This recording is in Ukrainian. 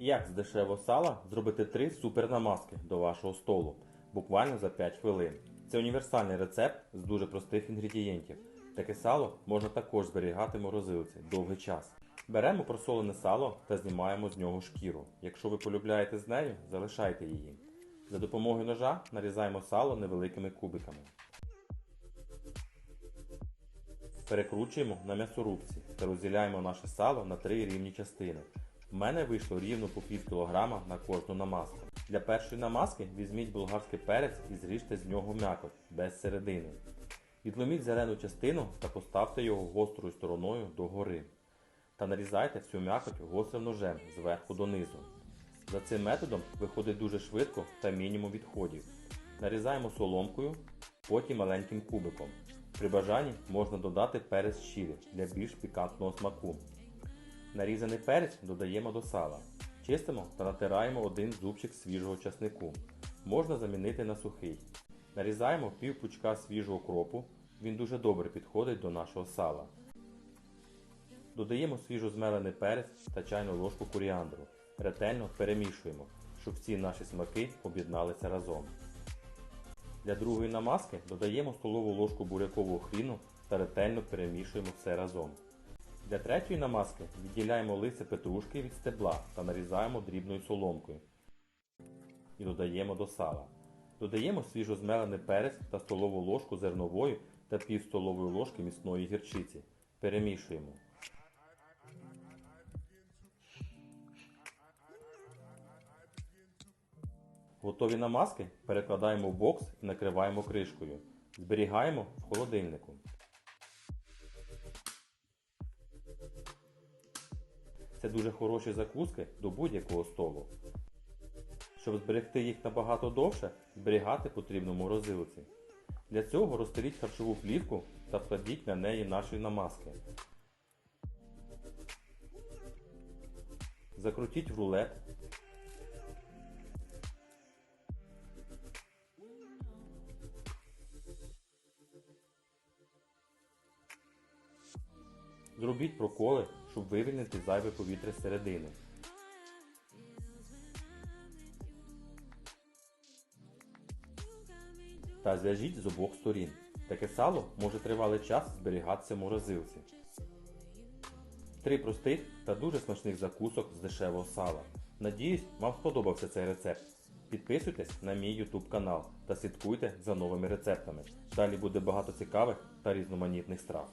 Як з дешевого сала зробити три супернамазки до вашого столу буквально за 5 хвилин. Це універсальний рецепт з дуже простих інгредієнтів. Таке сало можна також зберігати в морозилці довгий час. Беремо просолене сало та знімаємо з нього шкіру. Якщо ви полюбляєте з нею, залишайте її. За допомогою ножа нарізаємо сало невеликими кубиками. Перекручуємо на м'ясорубці та розділяємо наше сало на три рівні частини. В мене вийшло рівно по пів кілограма на кожну намазку. Для першої намазки візьміть болгарський перець і зріжте з нього м'якоть без середини. Відломіть зелену частину та поставте його гострою стороною догори. Та нарізайте всю м'якоть гострим ножем зверху донизу. За цим методом виходить дуже швидко та мінімум відходів. Нарізаємо соломкою, потім маленьким кубиком. При бажанні можна додати перець чилі для більш пікантного смаку. Нарізаний перець додаємо до сала. Чистимо та натираємо один зубчик свіжого часнику. Можна замінити на сухий. Нарізаємо пів пучка свіжого кропу. Він дуже добре підходить до нашого сала. Додаємо свіжо змелений перець та чайну ложку коріандру. Ретельно перемішуємо, щоб всі наші смаки об'єдналися разом. Для другої намазки додаємо столову ложку бурякового хріну та ретельно перемішуємо все разом. Для третьої намазки відділяємо листя петрушки від стебла та нарізаємо дрібною соломкою. І додаємо до сала. Додаємо свіжо змелений перець та столову ложку зернової та пів столової ложки міцної гірчиці. Перемішуємо. Готові намазки перекладаємо в бокс і накриваємо кришкою. Зберігаємо в холодильнику. Це дуже хороші закуски до будь-якого столу. Щоб зберегти їх набагато довше, зберігати потрібно в морозилці. Для цього розстеліть харчову плівку та вкладіть на неї наші намазки. Закрутіть в рулет. Зробіть проколи, щоб вивільнити зайве повітря з середини. Та зв'яжіть з обох сторін. Таке сало може тривалий час зберігатися в морозилці. Три простих та дуже смачних закусок з дешевого сала. Надіюсь, вам сподобався цей рецепт. Підписуйтесь на мій YouTube канал та слідкуйте за новими рецептами. Далі буде багато цікавих та різноманітних страв.